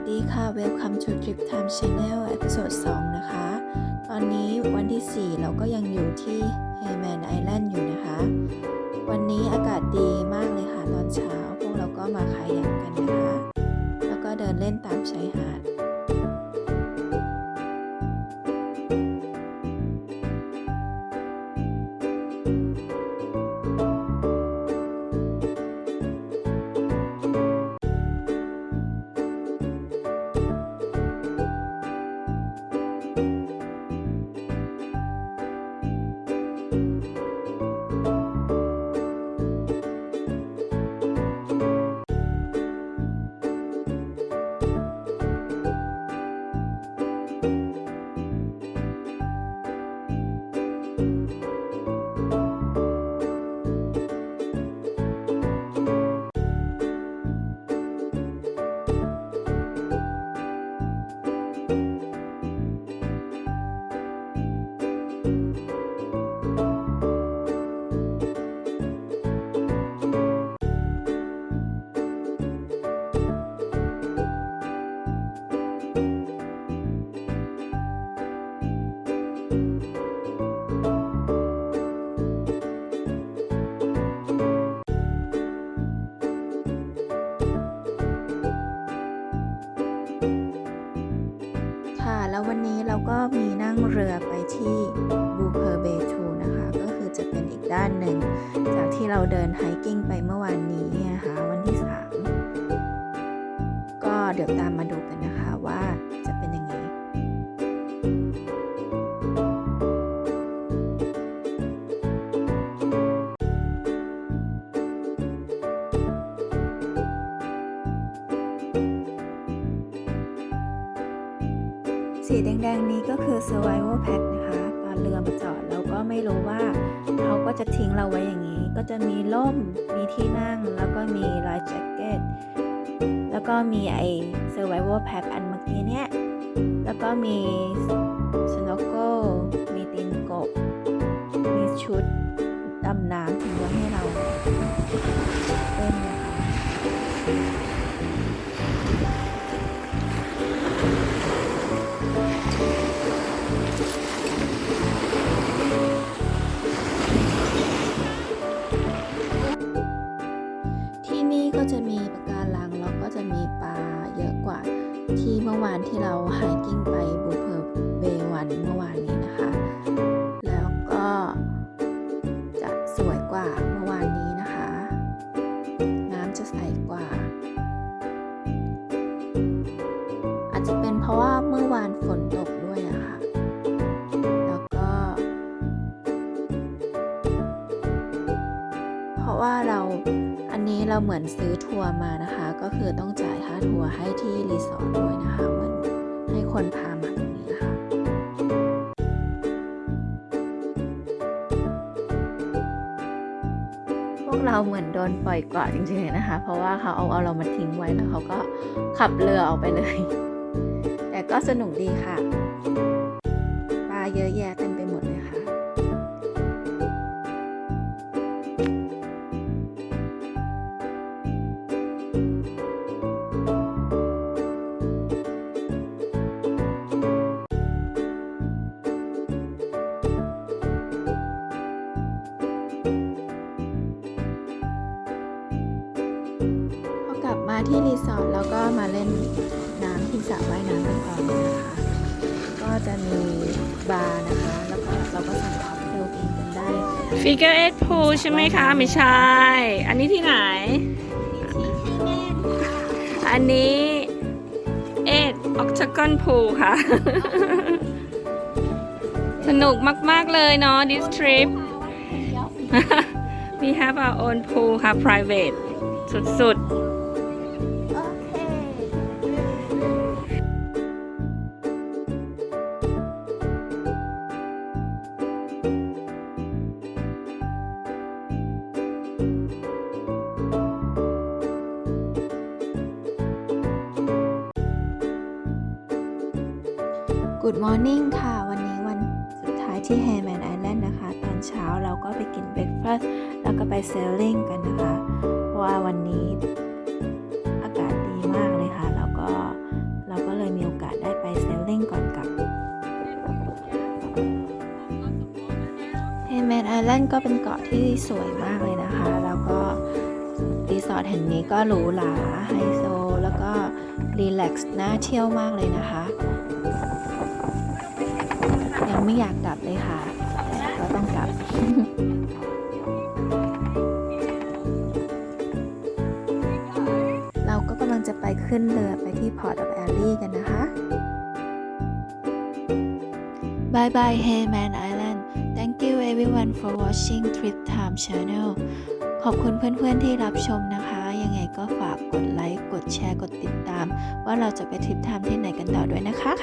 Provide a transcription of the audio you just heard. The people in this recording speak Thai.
สดีค่ะ Welcome to Trip Time Channel ตอพิโซด2นะคะ ตอนนี้วันที่ 4 เราก็ยังอยู่ที่ Hayman Island อยู่นะคะ วันนี้อากาศดีมากเลยค่ะ ตอนเช้า พวกเราก็มาคายักกันนะคะ แล้วก็เดินเล่นตามชายหาด ววันนี้เราก็มีนั่งเรือไปที่บูเพอร์เบทูนะคะ ก็คือจะเป็นอีกด้านหนึ่ง จากที่เราเดินไฮกิ้งไปเมื่อวานนี้นะคะวันที่ 3 ก็เดี๋ยวตามมาดูกันนะคะว่า สีแดงๆนี้ก็คือ survival pack นะคะ ตอนเรือมาจอดเราก็ไม่รู้ว่าเขาก็จะทิ้งเราไว้อย่างนี้ ก็จะมีล่ม มีที่นั่ง แล้วก็มี life jacket แล้วก็มีไอ้ survival pack อันเมื่อกี้เนี้ยแล้วก็มี snorkel มีตีนกบ มีชุดดำน้ำ ลังแล้วก็จะมีปลาเยอะกว่าที่เมื่อวานที่เราไฮกิ้งไปบูเพอร์เบวันเมื่อวานนี้นะคะ เราเหมือนซื้อทัวร์มานะคะ ก็คือต้องจ่ายค่าทัวร์ให้ที่รีสอร์ทด้วยนะคะเหมือนให้คนพามาตรงนี้นะคะพวกเราเหมือนโดนปล่อยเกาะจริงๆเลยนะคะ เพราะว่าเขาเอาเอาเรามาทิ้งไว้แล้วเขาก็ขับเรือออกไปเลย แต่ก็สนุกดีค่ะปลาเยอะแยะเต็มไป ที่รีสอร์ทแล้วก็มาเล่นน้ำที่สระว่ายน้ำกันต่อเลยนะคะ ก็จะมีบาร์นะคะ แล้วก็เราก็สั่งค็อกเทลกินกันได้ฟิกเกอร์เอ็ดพูใช่ไหมคะ ไม่ใช่ อันนี้ที่ไหน อันนี้เอ็ดออกจากอนพูค่ะ สนุกมาก ๆ เลยเนาะ this trip we have our own pool ค่ะ private สุด Good Morning ค่ะ วันนี้วันสุดท้ายที่ Hairman Island นะคะ ตอนเช้าเราก็ไปกินเบรคฟาสต์แล้วก็ไปเซลลิงกันนะคะ เพราะว่าวันนี้อากาศดีมากเลยค่ะ แล้วก็เราก็เลยมีโอกาสได้ไปเซลลิงก่อนกับ Hairman Island ก็เป็นเกาะที่สวยมากเลยนะคะ แล้วก็รีสอร์ทแห่งนี้ก็หรูหราไฮโซ แล้วก็รีแลกซ์น่าเที่ยวมากเลยนะคะ ยังไม่อยากกลับเลยค่ะ แต่ก็ต้องกลับเราก็กำลังจะไปขึ้นเรือไปที่ Port of Ely กันนะคะ Bye bye Hayman Island Thank you everyone for watching Trip Time Channel ขอบคุณเพื่อนๆที่รับชมนะคะ ยังไงก็ฝากกดไลค์ กดแชร์ กดติดตาม ว่าเราจะไปทริปไทม์ที่ไหนกันต่อด้วยนะคะ